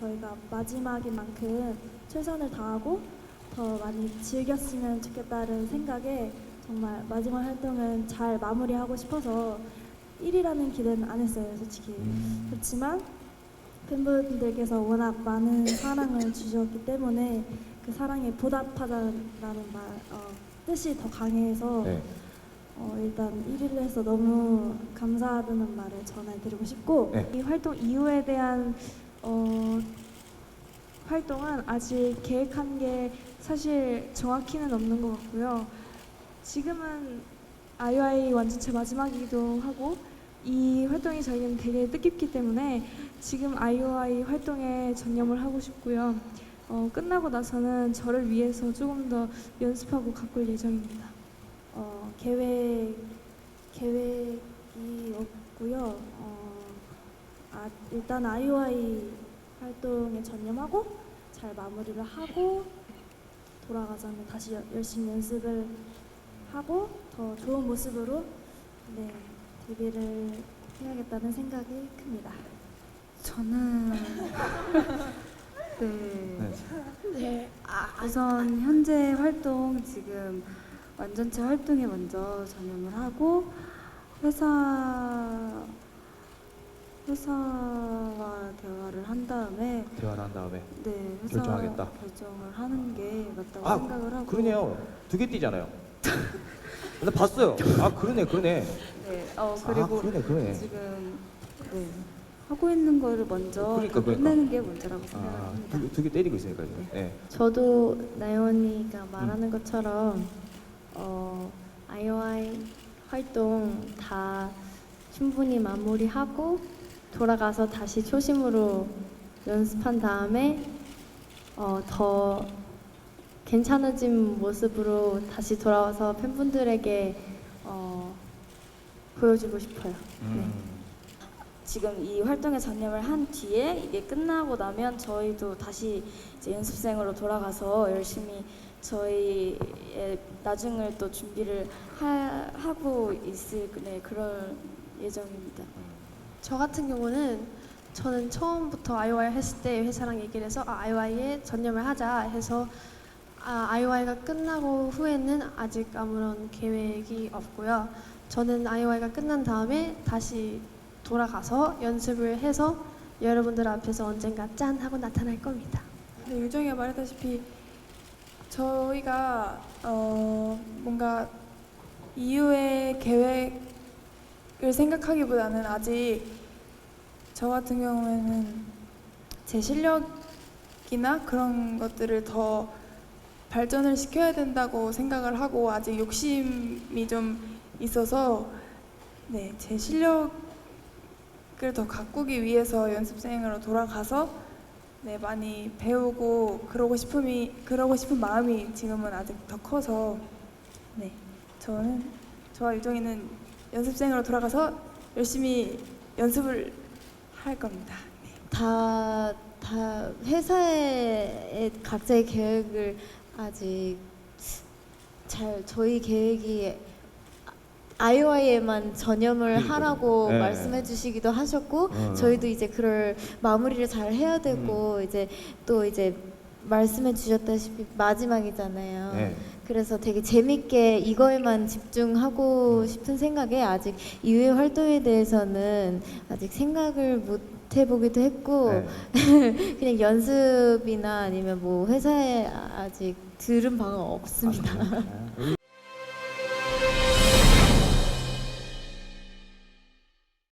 저희가 마지막인 만큼 최선을 다하고 더 많이 즐겼으면 좋겠다는 생각에 정말 마지막 활동은 잘 마무리하고 싶어서 1위라는 기대는 안 했어요, 솔직히. 음. 그렇지만 팬분들께서 워낙 많은 사랑을 주셨기 때문에 그 사랑에 보답하자라는 말 어, 뜻이 더 강해서 네. 어, 일단 1위를 해서 너무 감사하다는 말을 전해드리고 싶고 네. 이 활동 이후에 대한 어, 활동은 아직 계획한 게 사실 정확히는 없는 것 같고요. 지금은 아이오아이 완전체 마지막이기도 하고 이 활동이 저희는 되게 뜻깊기 때문에 지금 아이오아이 활동에 전념을 하고 싶고요. 어, 끝나고 나서는 저를 위해서 조금 더 연습하고 가꿀 예정입니다. 어, 계획 계획이 없고요. 어, 아, 일단 아이오아이 활동에 전념하고 잘 마무리를 하고 돌아가자면 다시 여- 열심히 연습을 하고 더 좋은 모습으로 네, 데뷔를 해야겠다는 생각이 큽니다. 저는 네. 네. 네. 우선 현재 활동 지금 완전체 활동에 먼저 전념을 하고 회사 회사와 대화를 한 다음에 대화를 한 다음에 네 회사 결정하겠다. 결정을 하는 게 맞다고 아, 생각을 하고 그러네요. 두 개 띄잖아요. 나 봤어요. 아 그러네 그러네. 네, 어아 그리고 그러네 그러네. 지금 네 하고 있는 거를 먼저 그러니까, 다 그러니까. 끝내는 게 먼저라고 생각합니다. 아두 개 때리고 있으니까 지금. 네. 저도 나연이가 말하는 것처럼 어, 아이오아이 활동 다 충분히 마무리하고 돌아가서 다시 초심으로 연습한 다음에 어, 더 괜찮아진 모습으로 다시 돌아와서 팬분들에게 어, 보여주고 싶어요. 음. 지금 이 활동에 전념을 한 뒤에 이게 끝나고 나면 저희도 다시 이제 연습생으로 돌아가서 열심히 저희의 나중을 또 준비를 하, 하고 있을 네, 그런 예정입니다. 저 같은 경우는 저는 처음부터 아이오아이 했을 때 회사랑 얘기를 해서 아, 아이오아이에 전념을 하자 해서 아, 아이오아이가 끝나고 후에는 아직 아무런 계획이 없고요. 저는 아이오아이가 끝난 다음에 다시 돌아가서 연습을 해서 여러분들 앞에서 언젠가 짠 하고 나타날 겁니다. 네, 유정이가 말했다시피 저희가 어, 뭔가 이후의 계획을 생각하기보다는 아직 저 같은 경우에는 제 실력이나 그런 것들을 더 발전을 시켜야 된다고 생각을 하고 아직 욕심이 좀 있어서 네, 제 실력을 더 가꾸기 위해서 연습생으로 돌아가서 네, 많이 배우고 그러고 싶음이 그러고 싶은 마음이 지금은 아직 더 커서 네, 저는 저와 유정이는 연습생으로 돌아가서 열심히 연습을 할 겁니다. 네. 다, 다 회사의 각자의 계획을 아직 잘 저희 계획이 아이오아이에만 전념을 그러니까요. 하라고 네. 말씀해 주시기도 하셨고 어. 저희도 이제 그럴 마무리를 잘 해야 되고 음. 이제 또 이제 말씀해 주셨다시피 마지막이잖아요. 네. 그래서 되게 재밌게 이거에만 집중하고 싶은 생각에 아직 이후의 활동에 대해서는 아직 생각을 못 해보기도 했고 네. 그냥 연습이나 아니면 뭐 회사에 아직 들은 바가 없습니다. 아,